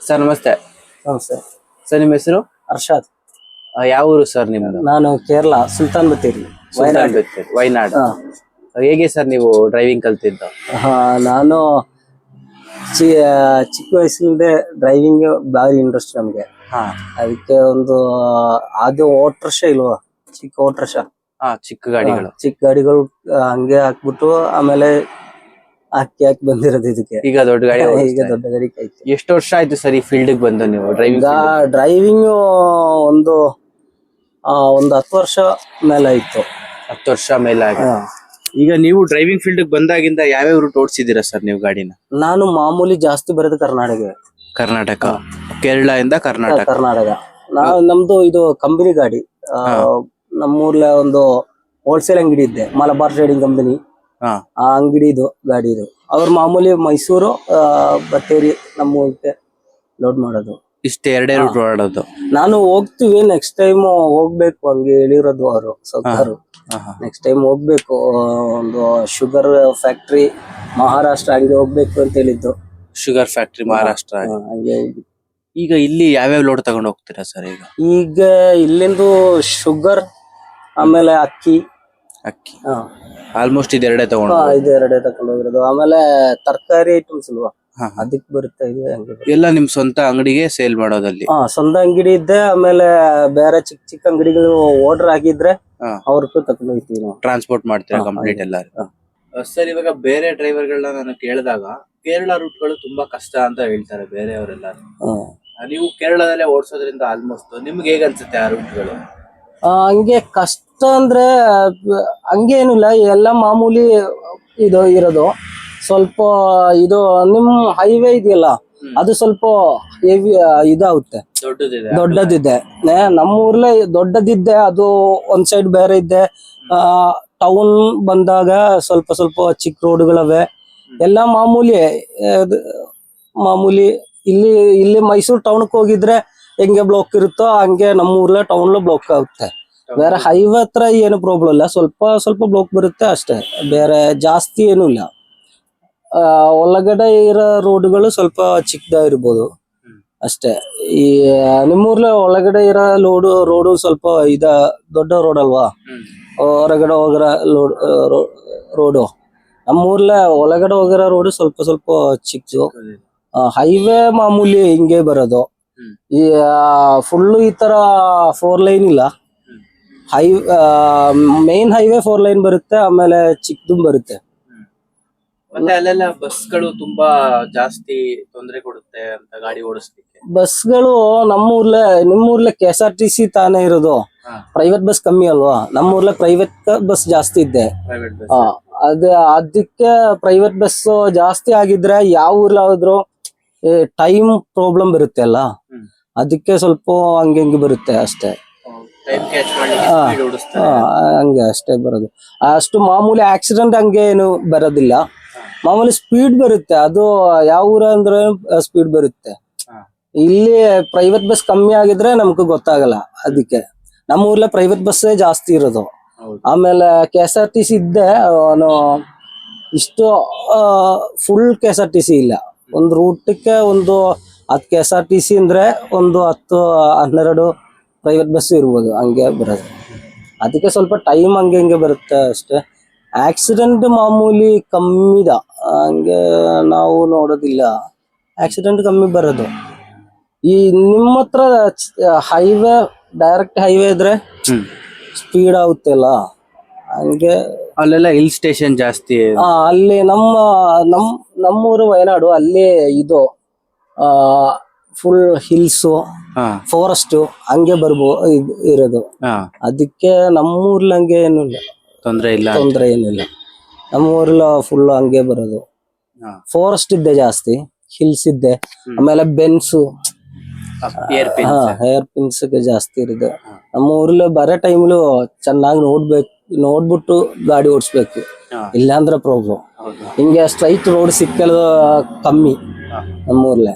Sir ನಮಸ್ತೆ. ನಮಸ್ತೆ. Sir ನಿಮ್ಮ ಹೆಸರು? ಅರ್ಷಾದ್. ಆ, ಯಾವ ಊರು ಸರ್ ನಿಮ್ದು? ನಾನು ಕೇರಳ ಸುಲ್ತಾನ್ ಬತ್ತೇರಿ ಸುಲ್ತಾನ್ ಬತ್ತೇರಿ, ವಯನಾಡ್. ಹೇಗೆ ಸರ್ ನೀವು ಡ್ರೈವಿಂಗ್ ಕಲ್ತಿದ್ದು? ನಾನು ಚಿ- ಚಿಕ್ಕ ವಯಸ್ಸಿನಿಂದ ಡ್ರೈವಿಂಗ್ ಭಾರಿ ಇಂಟ್ರೆಸ್ಟ್ ನಮ್ಗೆ. ಅದಕ್ಕೆ ಒಂದು ಅದು ಓಟ್ರಶ ಇಲ್ವಾ? ಚಿಕ್ಕ ಓಟ್ರಶ ಚಿಕ್ಕ ಗಾಡಿಗಳು. ಚಿಕ್ಕ ಗಾಡಿಗಳು ಹಂಗೆ ಹಾಕ್ಬಿಟ್ಟು ಆಮೇಲೆ ಹಾಕಿ ಹಾಕಿ ಬಂದಿರೋದು ಇದಕ್ಕೆ. ಈಗ ದೊಡ್ಡ ಗಾಡಿ ಈಗ ದೊಡ್ಡ ಗಾಡಿ ಎಷ್ಟು ವರ್ಷ ಆಯ್ತು ಸರ್ ಈ ಫೀಲ್ಡ್ ಬಂದು ನೀವು ಡ್ರೈವಿಂಗ್ ಡ್ರೈವಿಂಗ್ ಒಂದು ಆ, ಒಂದು ಹತ್ತು ವರ್ಷ ಮೇಲೆ ಆಯ್ತು. ಹತ್ತು ವರ್ಷ ಮೇಲೆ ಆಗಿ ಈಗ ನೀವು ಡ್ರೈವಿಂಗ್ ಫೀಲ್ಡ್ ಬಂದಾಗಿಂದ ಯಾವ್ಯಾವ ರೂಟ್ ಓಡಿಸಿದ್ದೀರಾ ಸರ್ ನೀವು ಗಾಡಿನ? ನಾನು ಮಾಮೂಲಿ ಜಾಸ್ತಿ ಬರೋದು ಕರ್ನಾಟಕ. ಕರ್ನಾಟಕ ಕೇರಳ ಇಂದ ಕರ್ನಾಟಕ. ಕರ್ನಾಟಕ. ನಾವು ನಮ್ದು ಇದು ಕಂಪನಿ ಗಾಡಿ. ನಮ್ಮೂರ್ಲ ಒಂದು ಹೋಲ್ಸೇಲ್ ಅಂಗಡಿ ಇದ್ದೆ ಮಲಬಾರ್ ಟ್ರೇಡಿಂಗ್ ಕಂಪನಿ ಆ ಅಂಗಡಿ ಇದು ಗಾಡಿ ಇದು. ಅವ್ರು ಮಾಮೂಲಿ ಮೈಸೂರು ಬತ್ತೇರಿ ನಮ್ಮೂರಿಗೆ ಲೋಡ್ ಮಾಡೋದು. ಇಷ್ಟೇ ಎರಡೇ ರೂಟ್ ಓಡಾಡೋದು. ನಾನು ಹೋಗ್ತೀವಿ ನೆಕ್ಸ್ಟ್ ಟೈಮ್ ಹೋಗ್ಬೇಕು ಹಂಗೆ ಹೇಳಿರೋದು ಅವರು ಹಾ. ನೆಕ್ಸ್ಟ್ ಟೈಮ್ ಹೋಗ್ಬೇಕು ಒಂದು ಶುಗರ್ ಫ್ಯಾಕ್ಟ್ರಿ ಮಹಾರಾಷ್ಟ್ರ ಹಂಗೆ ಹೋಗ್ಬೇಕು ಅಂತ ಹೇಳಿದ್ದು. Sugar factory Maharashtra. ಆ, ಹಂಗೆ ಹೋಗಿ- ಈಗ ಇಲ್ಲಿ ಯಾವ್ಯಾವ ಲೋಡ್ ತಗೊಂಡು ಹೋಗ್ತೀರಾ ಸರ್ ಈಗ? ಈಗ ಇಲ್ಲಿಂದು ಶುಗರ್ ಆಮೇಲೆ ಅಕ್ಕಿ. ಅಕ್ಕಿ. ಹಾ. ಆಲ್ಮೋಸ್ಟ್ ಇದೆರಡೇ ತಗೊಂಡು ಇದೆರಡೇ ಇದು ಎರಡೇ ತಗೊಂಡು ಹೋಗಿರೋದು. ಆಮೇಲೆ ತರಕಾರಿ ಐಟಮ್ಸ್ ಅಲ್ವಾ. ಅದಕ್ ಬರುತ್ತೆ ಇದು ಹಂಗೆ ಬರುತ್ತೆ. ಎಲ್ಲ ನಿಮ್ ಸ್ವಂತ ಅಂಗಡಿಗೆ ಸೇಲ್ ಮಾಡೋದಲ್ಲಿ ಹಾ ಸ್ವಂತ ಅಂಗಡಿ ಇದ್ದೆ ಆಮೇಲೆ ಬೇರೆ ಚಿಕ್ಕ ಚಿಕ್ಕ ಅಂಗಡಿಗಳು ಆರ್ಡರ್ ಆಗಿದ್ರೆ ಹಾ. ಅವ್ರಕ್ಕೂ ಹೋಗ್ತೀವಿ ನಾವು ಟ್ರಾನ್ಸ್ಪೋರ್ಟ್ ಮಾಡ್ತೀರಾ ಹಾ, ಕಂಪ್ಲೀಟ್ ಹಾಗೆ. ಎಲ್ಲ ಹಾ. ಸರ್ ಇವಾಗ ಬೇರೆ ಡ್ರೈವರ್ ಗಳನ್ನ ನಾನು ಕೇಳಿದಾಗ ಕೇರಳ ರೂಟ್ಗಳು ತುಂಬಾ ಕಷ್ಟ ಅಂತ ಹೇಳ್ತಾರೆ ಬೇರೆಯವರೆಲ್ಲ. ನೀವು ಕೇರಳದಲ್ಲೇ ಓಡಿಸೋದ್ರಿಂದ ಆಲ್ಮೋಸ್ಟ್ ನಿಮ್ಗೆ ಹೇಗ್ ಅನ್ಸುತ್ತೆ ಆ ರೂಟ್ಗಳು ಆ, ಹಂಗೆ ಕಷ್ಟ ಅಂದ್ರೆ ಹಂಗೇನಿಲ್ಲ ಎಲ್ಲ ಮಾಮೂಲಿ ಇದು ಇರೋದು ಸ್ವಲ್ಪ ಇದು ನಿಮ್ ಹೈವೇ ಇದೆಯಲ್ಲ ಅದು ಸ್ವಲ್ಪ ಹೆವಿ ಇದಾಗುತ್ತೆ. ದೊಡ್ಡದಿದೆ. ನಮ್ಮ ಊರ್ಲೆ ದೊಡ್ಡದಿದ್ದೆ ಅದು ಒಂದ್ ಸೈಡ್ ಬೇರೆ ಇದ್ದೆ. ಟೌನ್ ಬಂದಾಗ ಸ್ವಲ್ಪ ಸ್ವಲ್ಪ ಚಿಕ್ಕ ರೋಡ್ಗಳವೆ ಎಲ್ಲ ಮಾಮೂಲಿ ಮಾಮೂಲಿ ಇಲ್ಲಿ ಇಲ್ಲಿ ಮೈಸೂರು ಟೌನ್ಗೆ ಹೋಗಿದ್ರೆ ಹೆಂಗೆ ಬ್ಲಾಕ್ ಇರುತ್ತೋ ಹಂಗೆ ನಮ್ಮ ಊರ್ಲೆ ಟೌನ್ ಬ್ಲಾಕ್ ಆಗುತ್ತೆ. ಬೇರೆ ಹೈವೇ ಹತ್ರ ಏನು ಪ್ರಾಬ್ಲಮ್ ಇಲ್ಲ. ಸ್ವಲ್ಪ ಸ್ವಲ್ಪ ಬ್ಲಾಕ್ ಬರುತ್ತೆ ಅಷ್ಟೇ. ಬೇರೆ ಜಾಸ್ತಿ ಏನು ಇಲ್ಲ. ಆ, ಒಳಗಡೆ ಇರೋ ರೋಡ್ಗಳು ಸ್ವಲ್ಪ ಚಿಕ್ಕದಾಗಿರ್ಬೋದು. ಅಷ್ಟೇ. ಈ ನಿಮ್ಮೂರ್ಲೆ ಒಳಗಡೆ ಇರೋ ಲೋಡ್ ರೋಡು ಸ್ವಲ್ಪ ಇದ ದೊಡ್ಡ ರೋಡ್ ಅಲ್ವಾ ಹೊರಗಡೆ ಹೋಗಿರ ಲೋಡ್ ರೋಡು. ನಮ್ಮೂರ್ಲೆ ಒಳಗಡೆ ಹೋಗಿರೋ ರೋಡು ಸ್ವಲ್ಪ ಸ್ವಲ್ಪ ಚಿಕ್ಕದು ಹೈವೇ ಮಾಮೂಲಿ ಹಿಂಗೆ ಬರೋದು. ಈ ಫುಲ್ಲು ಈ ತರ ಫೋರ್ ಲೈನ್ ಇಲ್ಲ. High main highway four lane ಬರುತ್ತೆ ಆಮೇಲೆ ಚಿಕ್ಕದು ಬರುತ್ತೆ. ಮತ್ತೆ ಅಲ್ಲೆಲ್ಲ ಬಸ್ಗಳು ತುಂಬಾ ಜಾಸ್ತಿ ತೊಂದರೆ ಕೊಡುತ್ತೆ ಅಂತ ಗಾಡಿ ಓಡಿಸ್ಲಿಕ್ಕೆ. ಬಸ್ಗಳು ನಮ್ಮೂರ್ಲೆ ನಿಮ್ಮೂರ್ಲೆ K S R T C ತಾನೇ ಇರೋದು. ಪ್ರೈವೇಟ್ ಬಸ್ ಕಮ್ಮಿ ಅಲ್ವಾ? ನಮ್ಮೂರ್ಲೆ ಪ್ರೈವೇಟ್ ಬಸ್ ಜಾಸ್ತಿ ಇದೆ. ಪ್ರೈವೇಟ್ ಬಸ್ ಆ, ಅದ ಅದಕ್ಕೆ ಪ್ರೈವೇಟ್ ಬಸ್ ಜಾಸ್ತಿ ಆಗಿದ್ರೆ ಯಾವ ಊರ್ಲಾದ್ರು ಟೈಮ್ ಪ್ರಾಬ್ಲಮ್ ಬರುತ್ತೆ ಅಲ್ಲ? ಹ್ಮ್. ಅದಕ್ಕೆ ಸ್ವಲ್ಪ ಹಂಗೆ ಹಿಂಗೆ ಬರುತ್ತೆ ಅಷ್ಟೇ. ಟೈಮ್ ಕ್ಯಾಚ್ ಮಾಡ್ಲಿಕ್ಕೆ ಹಾ. ಹಂಗೆ ಅಷ್ಟೇ ಬರೋದು. ಅಷ್ಟು ಮಾಮೂಲಿ ಆಕ್ಸಿಡೆಂಟ್ ಹಂಗೆ ಏನು ಬರೋದಿಲ್ಲ. ಮಾಮೂಲಿ ಸ್ಪೀಡ್ ಬರುತ್ತೆ. ಅದು ಯಾವ ಊರ ಅಂದ್ರೆ ಸ್ಪೀಡ್ ಬರುತ್ತೆ. ಇಲ್ಲಿ ಪ್ರೈವೇಟ್ ಬಸ್ ಕಮ್ಮಿ ಆಗಿದ್ರೆ ನಮ್ಗೆ ಗೊತ್ತಾಗಲ್ಲ ಅದಕ್ಕೆ. ನಮ್ಮ ಊರ್ಲೆ ಪ್ರೈವೇಟ್ ಬಸ್ ಜಾಸ್ತಿ ಇರೋದು. ಆಮೇಲೆ K S R T C ಇದ್ದೆ ಅವನು ಇಷ್ಟು full K S R T C ಇಲ್ಲ. ಒಂದು ರೂಟಕ್ಕೆ ಒಂದು ಹತ್ತು K S R T C ಅಂದ್ರೆ ಒಂದು ಹತ್ತು ಹನ್ನೆರಡು ಪ್ರೈವೇಟ್ ಬಸ್ ಇರ್ಬೋದು ಹಂಗೆ ಬರೋದು. ಅದಕ್ಕೆ ಸ್ವಲ್ಪ ಟೈಮ್ ಹಂಗೆ ಹಿಂಗೆ ಬರುತ್ತೆ ಅಷ್ಟೇ. ಆಕ್ಸಿಡೆಂಟ್ ಮಾಮೂಲಿ ಕಮ್ಮಿದ ಹಂಗೆ ನಾವು ನೋಡೋದಿಲ್ಲ. ಆಕ್ಸಿಡೆಂಟ್ ಕಮ್ಮಿ ಬರೋದು. ಈ ನಿಮ್ಮ ಹತ್ರ ಹೈವೇ ಡೈರೆಕ್ಟ್ ಹೈವೇ ಇದ್ರೆ ಸ್ಪೀಡ್ ಆಗುತ್ತಲ್ಲ. ಹಂಗೆ ಅಲ್ಲೆಲ್ಲ ಹಿಲ್ ಸ್ಟೇಷನ್ ಜಾಸ್ತಿ. ಆ, ಅಲ್ಲಿ ನಮ್ಮ ನಮ್ ನಮ್ಮೂರು ವಯನಾಡು ಅಲ್ಲಿ ಇದು ಫುಲ್ ಹಿಲ್ಸು ಹಾ. ಫಾರೆಸ್ಟ್ ಹಂಗೆ ಬರ್ಬೋ ಇದ್- ಇರೋದು. ಹಾ. ಅದಕ್ಕೆ ನಮ್ಮೂರ್ಲಿ ಹಂಗೆ ಏನು ಇಲ್ಲ. ತೊಂದ್ರೆ ಇಲ್ಲ ತೊಂದರೆ ಏನಿಲ್ಲ. ನಮ್ಮ ನಮ್ಮೂರ್ಲ ಫುಲ್ ಹಂಗೆ ಬರೋದು. ಹಾ. ಫಾರೆಸ್ಟ್ ಇದ್ದೆ ಜಾಸ್ತಿ. ಹಿಲ್ಸ್ ಇದ್ದೆ. ಆಮೇಲೆ ಬೆನ್ಸು ಏರ್ ಹಾ ಹೇರ್ ಪಿನ್ಸ್ ಜಾಸ್ತಿ ಇರೋದು. ನಮ್ಮ ಊರಲ್ಲಿ ಬರೋ ಟೈಮ್ಲು ಚೆನ್ನಾಗಿ ನೋಡ್ಬೇಕು ನೋಡ್ಬಿಟ್ಟು ಗಾಡಿ ಓಡಿಸ್ಬೇಕು. ಇಲ್ಲಾಂದ್ರೆ ಪ್ರಾಬ್ಲಮ್ ಹಿಂಗೆ ಸ್ಟ್ರೈಟ್ ರೋಡ್ ಸಿಕ್ಕಲು ಕಮ್ಮಿ ನಮ್ಮೂರ್ಲೆ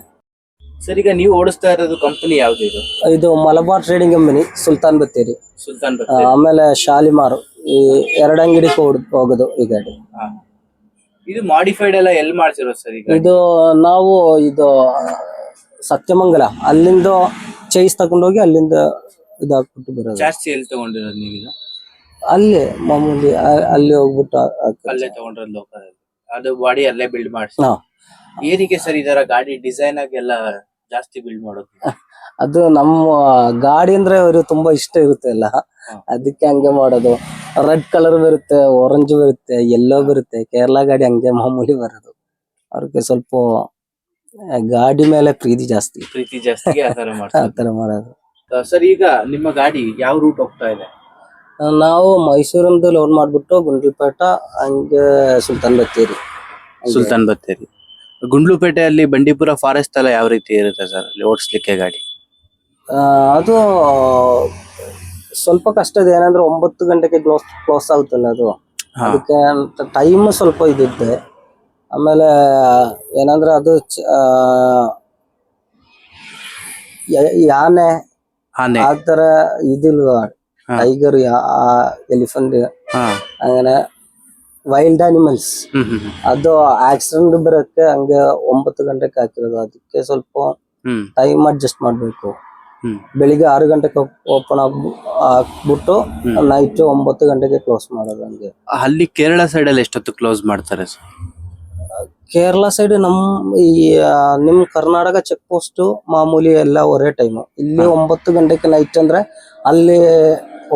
ಸರ್ ಈಗ ನೀವು ಓಡಿಸ್ತಾ ಇರೋದು ಕಂಪನಿ ಯಾವ್ದು ಇದು? ಇದು ಮಲಬಾರ್ ಟ್ರೇಡಿಂಗ್ ಕಂಪನಿ ಸುಲ್ತಾನ್ ಬತ್ತೇರಿ. ಸುಲ್ತಾನ್ ಆಮೇಲೆ ಶಾಲಿಮಾರು. ಈ ಎರಡು ಅಂಗಡಿ ಹೋಗೋದು ಈ ಗಾಡಿ. ಇದು ಮಾಡಿಫೈಡ್ ಎಲ್ಲ ಎಲ್ಲಿ ಮಾಡ್ತಿರೋ ಸರ್ ಈಗ ಇದು ನಾವು ಇದು ಸತ್ಯಮಂಗಲ ಅಲ್ಲಿಂದ ಚೈಸ್ ತಗೊಂಡೋಗಿ ಅಲ್ಲಿಂದ ಇದಾಗ್ಬಿಟ್ಟು ಬರೋದು. ಜಾಸ್ತಿ ಎಲ್ಲಿ ತಗೊಂಡಿರೋದು ನೀವು ಇದು? ಅಲ್ಲಿ ಮಾಮೂಲಿ ಅಲ್ಲಿ ಹೋಗ್ಬಿಟ್ಟು ಆ- ಹಾಕೋದು. ಅಲ್ಲೇ ತಗೊಂಡ್ರ ಲೋಕಲ್ ಅದು ಬಾಡಿ ಅಲ್ಲೇ ಬಿಲ್ಡ್ ಮಾಡ್ಸಿ. ಹಾ. ಏನಕ್ಕೆ ಸರ್ ಇದರ ಗಾಡಿ ಡಿಸೈನ್ ಆಗಿ ಎಲ್ಲ ಜಾಸ್ತಿ ಬಿಲ್ಡ್ ಮಾಡೋದು? ಅದು ನಮ್ಮ ಗಾಡಿ ಅಂದ್ರೆ ಅವರು ತುಂಬಾ ಇಷ್ಟ ಇರುತ್ತೆ ಎಲ್ಲ. ಅದಕ್ಕೆ ಹಂಗೆ ಮಾಡೋದು. ರೆಡ್ ಕಲರ್ ಬರುತ್ತೆ ಆರೆಂಜ್ ಬರುತ್ತೆ ಯೆಲ್ಲೋ ಬರುತ್ತೆ. ಕೇರಳ ಗಾಡಿ ಹಂಗೆ ಮಾಮೂಲಿ ಬರೋದು. ಅವ್ರಿಗೆ ಸ್ವಲ್ಪ ಗಾಡಿ ಮೇಲೆ ಪ್ರೀತಿ ಜಾಸ್ತಿ. ಪ್ರೀತಿ ಜಾಸ್ತಿ ಆ ತರ ಆ ಮಾಡ್ತಾರೆ ತರ ಮಾಡೋದು ಸರ್ ಈಗ ನಿಮ್ಮ ಗಾಡಿ ಯಾವ ರೂಟ್ ಹೋಗ್ತಾ ಇದೆ? ನಾವು ಮೈಸೂರಿಂದ ಲೋನ್ ಮಾಡ್ಬಿಟ್ಟು ಗುಂಡ್ಲುಪೇಟ ಹಂಗೆ ಸುಲ್ತಾನ್ ಬತ್ತೇರಿ. ಸುಲ್ತಾನ್ ಬತ್ತೇರಿ ಗುಂಡ್ಲುಪೇಟೆಯಲ್ಲಿ ಬಂಡೀಪುರ ಫಾರೆಸ್ಟ್ ಎಲ್ಲ ಯಾವ ರೀತಿ ಇರುತ್ತೆ ಸರ್ ಅಲ್ಲಿ ಓಡಿಸ್ಲಿಕ್ಕೆ ಗಾಡಿ? ಅದು ಸ್ವಲ್ಪ ಕಷ್ಟ ಇದೆ ಏನಂದ್ರೆ ಒಂಬತ್ತು ಗಂಟೆಗೆ ಕ್ಲೋಸ್ ಕ್ಲೋಸ್ ಆಗುತ್ತಲ್ಲ ಅದು ಹಾ. ಅದಕ್ಕೆ ಟೈಮ್ ಸ್ವಲ್ಪ ಇದಿದೆ ಆಮೇಲೆ ಏನಂದ್ರೆ ಅದು ಚ- ಆ, ಯ- ಯಾನೆ ಆನೆ ಆ ತರ ಇದಿಲ್ವಾ ಹಾ. ಟೈಗರ್ ಎಲಿಫೆಂಟ್ ಹಾ അങ്ങനെ ವೈಲ್ಡ್ ಅನಿಮಲ್ಸ್ ಹ್ಮ್ ಹ್ಮ್ ಹ್ಮ್. ಅದು ಆಕ್ಸಿಡೆಂಟ್ ಬರಕ್ಕೆ ಹಂಗೆ ಒಂಬತ್ತು ಗಂಟೆಗೆ ಹಾಕಿರೋದು ಅದಕ್ಕೆ ಸ್ವಲ್ಪ ಹ್ಮ್ ಟೈಮ್ ಅಡ್ಜಸ್ಟ್ ಮಾಡ್ಬೇಕು ಹ್ಮ್ ಬೆಳಿಗ್ಗೆ ಆರು ಗಂಟೆಗೆ ಓಪನ್ ಆಗ್ಬಿಟ್ಟು ನೈಟ್ ಒಂಬತ್ತು ಗಂಟೆಗೆ ಕ್ಲೋಸ್ ಮಾಡೋದು ಹಂಗೆ. ಅಲ್ಲಿ ಕೇರಳ ಸೈಡ್ ಅಲ್ಲಿ ಎಷ್ಟೊತ್ತು ಕ್ಲೋಸ್ ಮಾಡ್ತಾರೆ ಸರ್ ಕೇರಳ ಸೈಡ್ ನಮ್ ಈ ನಿಮ್ ಕರ್ನಾಟಕ ಚೆಕ್ ಪೋಸ್ಟ್ ಮಾಮೂಲಿ ಎಲ್ಲ ಒರೇ ಟೈಮ್ ಇಲ್ಲಿ ಒಂಬತ್ತು ಗಂಟೆಗೆ ನೈಟ್ ಅಂದ್ರೆ ಅಲ್ಲಿ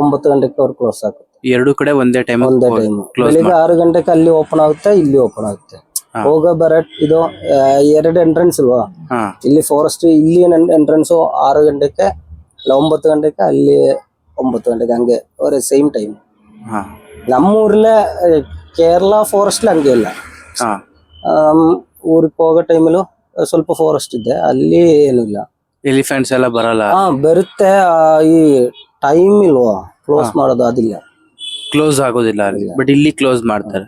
ಒಂಬತ್ತು ಗಂಟೆಗೆ ಅವ್ರು ಕ್ಲೋಸ್ ಆಗುತ್ತೆ. ಎರಡು ಕಡೆ ಒಂದೇ ಟೈಮ್ ಒಂದೇ ಟೈಮ್ ಬೆಳಿಗ್ಗೆ ಆರು ಗಂಟೆಗೆ ಅಲ್ಲಿ ಓಪನ್ ಆಗುತ್ತೆ ಇಲ್ಲಿ ಓಪನ್ ಆಗುತ್ತೆ. ಹೋಗೋ ಬರಟ್ ಇದು ಎರಡು ಎಂಟ್ರೆನ್ಸ್ ಇಲ್ವಾ? ಇಲ್ಲಿ ಫಾರೆಸ್ಟ್ ಇಲ್ಲಿ ಎಂಟ್ರೆನ್ಸ್ ಆರು ಗಂಟೆಗೆ ಅಲ್ಲ ಒಂಬತ್ತು ಗಂಟೆಗೆ ಅಲ್ಲಿ ಒಂಬತ್ತು ಗಂಟೆಗೆ ಹಂಗೆ ಅವರೇ ಸೇಮ್ ಟೈಮ್ ನಮ್ಮೂರಲ್ಲೇ ನಮ್ಮ ಊರಲ್ಲೇ ಕೇರಳ ಫಾರೆಸ್ಟ್ ಹಂಗೆ ಇಲ್ಲ. ಆ ಊರಿಗೆ ಹೋಗೋ ಟೈಮಲ್ಲೂ ಸ್ವಲ್ಪ ಫಾರೆಸ್ಟ್ ಇದೆ ಅಲ್ಲಿ ಏನೂ ಇಲ್ಲ. ಎಲಿಫೆಂಟ್ಸ್ ಎಲ್ಲ ಬರಲ್ಲ. ಹಾ ಬರುತ್ತೆ ಆ, ಈ ಟೈಮ್ ಇಲ್ವಾ? ಕ್ಲೋಸ್ ಮಾಡೋದು ಅದಿಲ್ಲ. ಕ್ಲೋಸ್ ಆಗೋದಿಲ್ಲ ಬಟ್ ಇಲ್ಲಿ. ಕ್ಲೋಸ್ ಮಾಡ್ತಾರೆ.